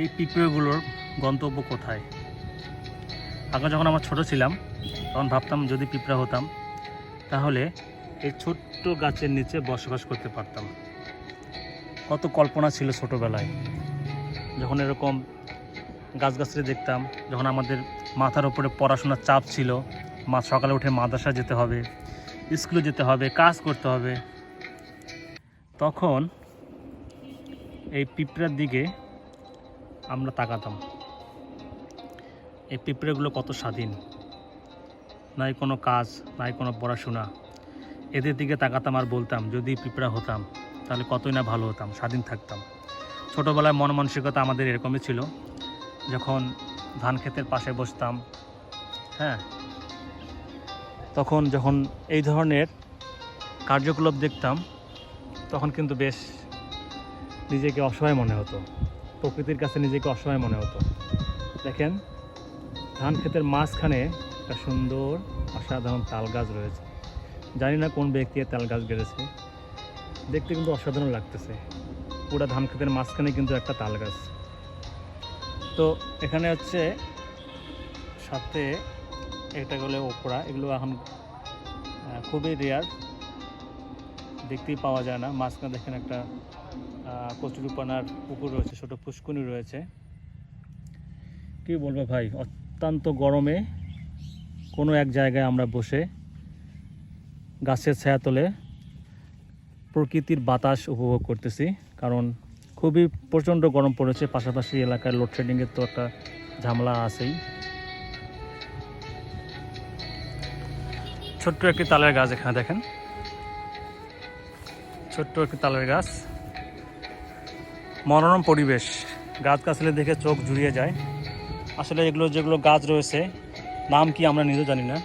এই পিঁপড়েগুলোর গন্তব্য কোথায়? আগে যখন আমরা ছোট ছিলাম, তখন ভাবতাম যদি পিঁপড়া হতাম, তাহলে এই ছোট্ট গাছের নিচে বসবাস করতে পারতাম। কত কল্পনা ছিল ছোটোবেলায়। যখন এরকম গাছগাছড়ি দেখতাম, যখন আমাদের মাথার ওপরে পড়াশোনার চাপ ছিল, মা সকালে উঠে মাদ্রাসা যেতে হবে, স্কুলে যেতে হবে, কাজ করতে হবে, তখন এই পিঁপড়ার দিকে আমরা তাকাতাম। এই পিঁপড়েগুলো কত স্বাধীন। নাই কোনো কাজ, নাই কোনো পড়াশোনা। এদের দিকে তাকাতাম আর বলতাম, যদি পিঁপড়া হতাম, তাহলে কতই না ভালো হতাম, স্বাধীন থাকতাম। ছোটোবেলায় মন মানসিকতা আমাদের এরকমই ছিল। যখন ধান ক্ষেতের পাশে বসতাম হ্যাঁ তখন যখন এই ধরনের কার্যকলাপ দেখতাম, তখন কিন্তু বেশ নিজেকে অসহায় মনে হতো। প্রকৃতির কাছে নিজেকে অসহায় মনে হতো। দেখেন, ধান ক্ষেতের মাঝখানে একটা সুন্দর, অসাধারণ তাল গাছ রয়েছে। জানি না কোন ব্যক্তি তাল গাছ গেড়েছে। দেখতে কিন্তু অসাধারণ লাগতেছে। পুরা ধান ক্ষেতের মাঝখানে কিন্তু একটা তাল গাছ তো এখানে হচ্ছে সাথে এটা গেলে ওপরা। এগুলো এখন খুবই রেয়ার দেখতেই পাওয়া যায় না। মাঝখানে দেখেন একটা কচুরিপানার পুকুর রয়েছে, ছোটো পুষ্কুনি রয়েছে। কি বলব ভাই, অত্যন্ত গরমে কোনো এক জায়গায় আমরা বসে গাছের ছায়া তলে প্রকৃতির বাতাস উপভোগ করতেছি, কারণ খুবই প্রচণ্ড গরম পড়েছে। পাশাপাশি এলাকায় লোডশেডিংয়ের তো একটা ঝামেলা আছেই। ছোট্ট একটি তালের গাছ এখানে দেখেন। ছোট্ট একটি তালের গাছ। মনোরম পরিবেশ। গাছ গাছলে দেখে চোখ জুড়িয়ে যায়। আসলে এগুলো যেগুলো গাছ রয়েছে, নাম কি আমরা নিজেও জানি না।